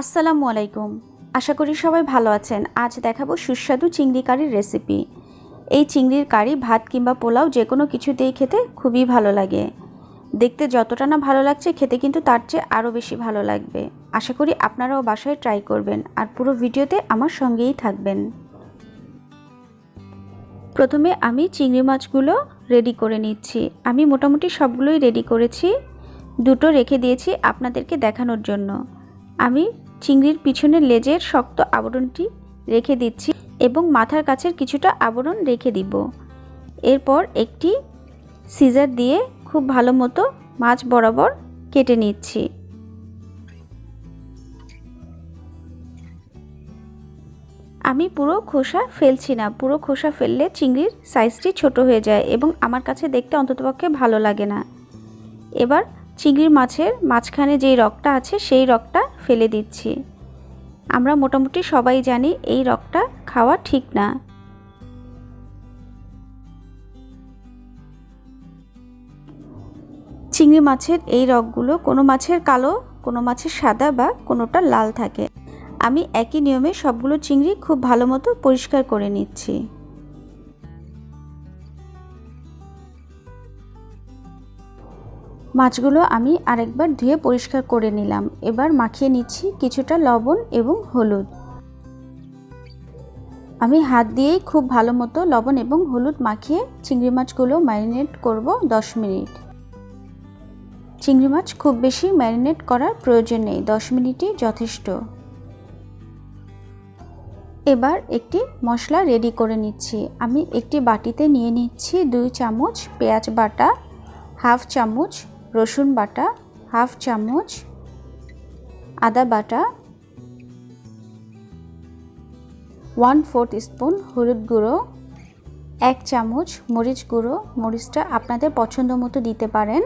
আসসালামু আলাইকুম। আশা করি সবাই ভালো আছেন। আজ দেখাবো সুস্বাদু চিংড়ি কারির রেসিপি। এই চিংড়ির কারি ভাত কিংবা পোলাও যে কোনো কিছুতেই খেতে খুবই ভালো লাগে। দেখতে যতটা না ভালো লাগছে, খেতে কিন্তু তার চেয়ে আরও বেশি ভালো লাগবে। আশা করি আপনারাও বাসায় ট্রাই করবেন আর পুরো ভিডিওতে আমার সঙ্গেই থাকবেন। প্রথমে আমি চিংড়ি মাছগুলো রেডি করে নিচ্ছি। আমি মোটামুটি সবগুলোই রেডি করেছি। দুটো রেখে দিয়েছি আপনাদেরকে দেখানোর জন্য। আমি চিংড়ির পিছনের লেজের শক্ত আবরণটি রেখে দিচ্ছি এবং মাথার কাছের কিছুটা আবরণ রেখে দিব। এরপর একটি সিজার দিয়ে খুব ভালো মতো মাছ বরাবর কেটে নিচ্ছি। আমি পুরো খোসা ফেলছি না। পুরো খোসা ফেললে চিংড়ির সাইজটি ছোট হয়ে যায় এবং আমার কাছে দেখতে অন্ততপক্ষে ভালো লাগে না। এবার চিংড়ির মাছের মাঝখানে যেই রকটা আছে সেই রকটা ফেলে দিচ্ছি। আমরা মোটামুটি সবাই জানি এই রকটা খাওয়া ঠিক না। চিংড়ি মাছের এই রকগুলো কোনো মাছের কালো, কোনো মাছের সাদা বা কোনোটা লাল থাকে। আমি একই নিয়মে সবগুলো চিংড়ি খুব ভালো মতো পরিষ্কার করে নিচ্ছি। মাছগুলো আমি আরেকবার ধুয়ে পরিষ্কার করে নিলাম। এবার মাখিয়ে নিচ্ছি কিছুটা লবণ এবং হলুদ। আমি হাত দিয়েই খুব ভালো মতো লবণ এবং হলুদ মাখিয়ে চিংড়ি মাছগুলো ম্যারিনেট করব 10 মিনিট। চিংড়ি মাছ খুব বেশি ম্যারিনেট করার প্রয়োজন নেই 10 মিনিটই যথেষ্ট। এবার একটি মশলা রেডি করে নিচ্ছি। আমি একটি বাটিতে নিয়ে নিচ্ছি দুই চামচ পেঁয়াজ বাটা, হাফ চামচ রসুন বাটা, হাফ চামচ, আদা বাটা, ওয়ান ফোর্থ স্পুন হলুদ গুঁড়ো, এক চামচ মরিচ গুঁড়ো। মরিচটা আপনাদের পছন্দ মতো দিতে পারেন।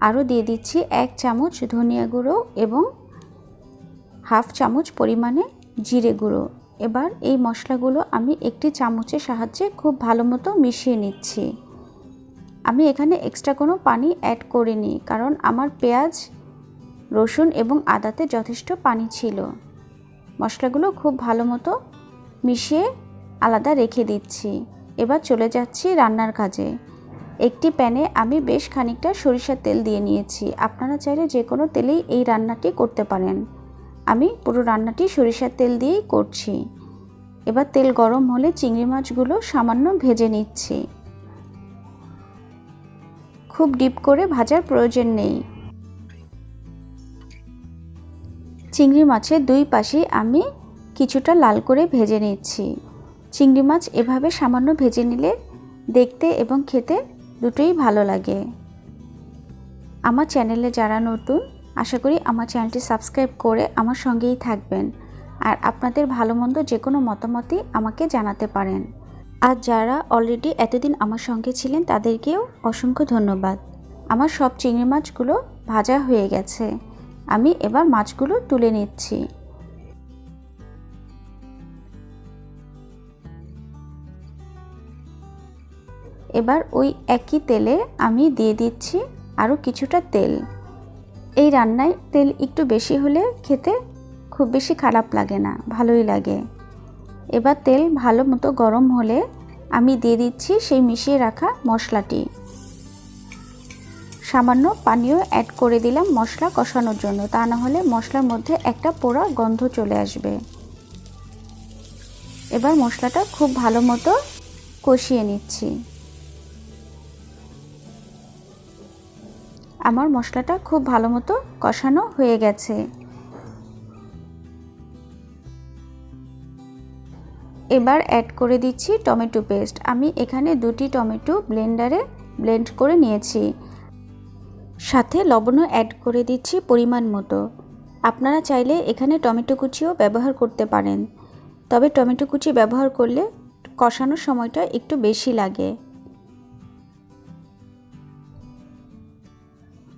আরও দিয়ে দিচ্ছি এক চামচ ধনিয়া গুঁড়ো এবং হাফ চামচ পরিমাণে জিরে গুঁড়ো। এবার এই মশলাগুলো আমি একটি চামচের সাহায্যে খুব ভালো মতো মিশিয়ে নিচ্ছি। আমি এখানে এক্সট্রা কোনো পানি অ্যাড করিনি, কারণ আমার পেঁয়াজ, রসুন এবং আদাতে যথেষ্ট পানি ছিল। মশলাগুলো খুব ভালো মতো মিশিয়ে আলাদা রেখে দিচ্ছি। এবার চলে যাচ্ছি রান্নার কাজে। একটি প্যানে আমি বেশ খানিকটা সরিষার তেল দিয়ে নিয়েছি। আপনারা চাইলে যে কোনো তেলেই এই রান্নাটি করতে পারেন। আমি পুরো রান্নাটি সরিষার তেল দিয়েই করছি। এবার তেল গরম হলে চিংড়ি মাছগুলো সামান্য ভেজে নিচ্ছি। খুব ডিপ করে ভাজার প্রয়োজন নেই। চিংড়ি মাছের দুই পাশে আমি কিছুটা লাল করে ভেজে নিচ্ছি। চিংড়ি মাছ এভাবে সামান্য ভেজে নিলে দেখতে এবং খেতে দুটোই ভালো লাগে। আমার চ্যানেলে যারা নতুন, আশা করি আমার চ্যানেলটি সাবস্ক্রাইব করে আমার সঙ্গেই থাকবেন। আর আপনাদের ভালো মন্দ যে কোনো মতামতই আমাকে জানাতে পারেন। আর যারা অলরেডি এতদিন আমার সঙ্গে ছিলেন, তাদেরকেও অসংখ্য ধন্যবাদ। আমার সব চিংড়ি মাছগুলো ভাজা হয়ে গেছে। আমি এবার মাছগুলো তুলে নিচ্ছি। এবার ওই একই তেলে আমি দিয়ে দিচ্ছি আরও কিছুটা তেল। এই রান্নায় তেল একটু বেশি হলে খেতে খুব বেশি খারাপ লাগে না, ভালোই লাগে। এবার তেল ভালো মতো গরম হলে আমি দিয়ে দিচ্ছি সেই মিশিয়ে রাখা মশলাটি। সামান্য পানীয় অ্যাড করে দিলাম মশলা কষানোর জন্য, তা না হলে মশলার মধ্যে একটা পোড়া গন্ধ চলে আসবে। এবার মশলাটা খুব ভালো মতো কষিয়ে নিচ্ছি। আমার মশলাটা খুব ভালো মতো কষানো হয়ে গেছে। এবার অ্যাড করে দিচ্ছি টমেটো পেস্ট আমি এখানে দুটি টমেটো ব্লেন্ডারে ব্লেন্ড করে নিয়েছি। সাথে লবণও অ্যাড করে দিচ্ছি পরিমাণ মতো। আপনারা চাইলে এখানে টমেটো কুচিও ব্যবহার করতে পারেন। তবে টমেটো কুচি ব্যবহার করলে কষানোর সময়টা একটু বেশি লাগে।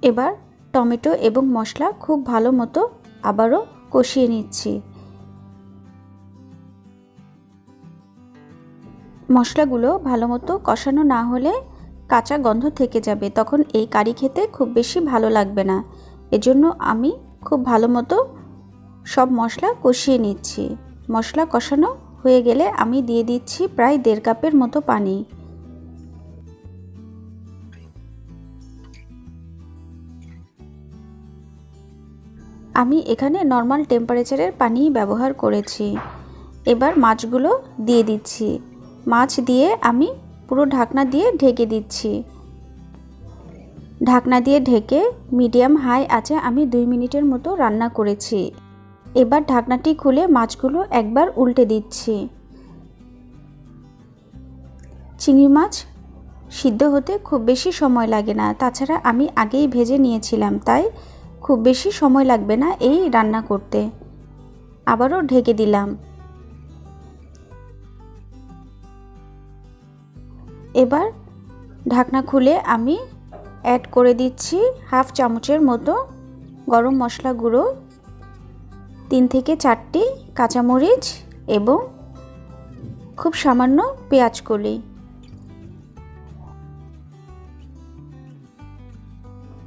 এবার টমেটো এবং মশলা খুব ভালো মতো আবারও কষিয়ে নিচ্ছি। মশলাগুলো ভালো মতো কষানো না হলে কাঁচা গন্ধ থেকে যাবে। তখন এই কারি খেতে খুব বেশি ভালো লাগবে না। এজন্য আমি খুব ভালো মতো সব মশলা কষিয়ে নিচ্ছি। মশলা কষানো হয়ে গেলে আমি দিয়ে দিচ্ছি প্রায় দেড় কাপের মতো পানি। আমি এখানে নর্মাল টেম্পারেচারের পানি ব্যবহার করেছি। এবার মাছগুলো দিয়ে দিচ্ছি। মাছ দিয়ে আমি পুরো ঢাকনা দিয়ে ঢেকে দিচ্ছি। ঢাকনা দিয়ে ঢেকে মিডিয়াম হাই আছে আমি দুই মিনিটের মতো রান্না করেছি। এবার ঢাকনাটি খুলে মাছগুলো একবার উল্টে দিচ্ছি। চিংড়ি মাছ সিদ্ধ হতে খুব বেশি সময় লাগে না। তাছাড়া আমি আগেই ভেজে নিয়েছিলাম, তাই খুব বেশি সময় লাগবে না এই রান্না করতে। আবারও ঢেকে দিলাম। এবার ঢাকনা খুলে আমি অ্যাড করে দিচ্ছি হাফ চামচের মতো গরম মশলা গুঁড়ো, তিন থেকে চারটি কাঁচামরিচ এবং খুব সামান্য পেঁয়াজ কলি।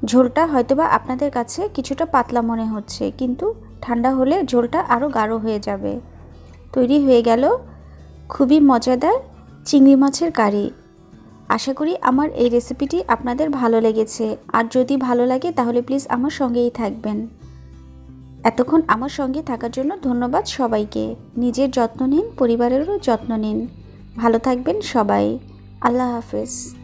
ঝোলটা হয়তোবা আপনাদের কাছে কিছুটা পাতলা মনে হচ্ছে, কিন্তু ঠান্ডা হলে ঝোলটা আরও গাঢ় হয়ে যাবে। তৈরি হয়ে গেল খুবই মজাদার চিংড়ি মাছের কারি। আশা করি আমার এই রেসিপিটি আপনাদের ভালো লেগেছে। আর যদি ভালো লাগে, তাহলে প্লিজ আমার সঙ্গেই থাকবেন। এতক্ষণ আমার সঙ্গে থাকার জন্য ধন্যবাদ সবাইকে। নিজের যত্ন নিন, পরিবারেরও যত্ন নিন। ভালো থাকবেন সবাই। আল্লাহ হাফেজ।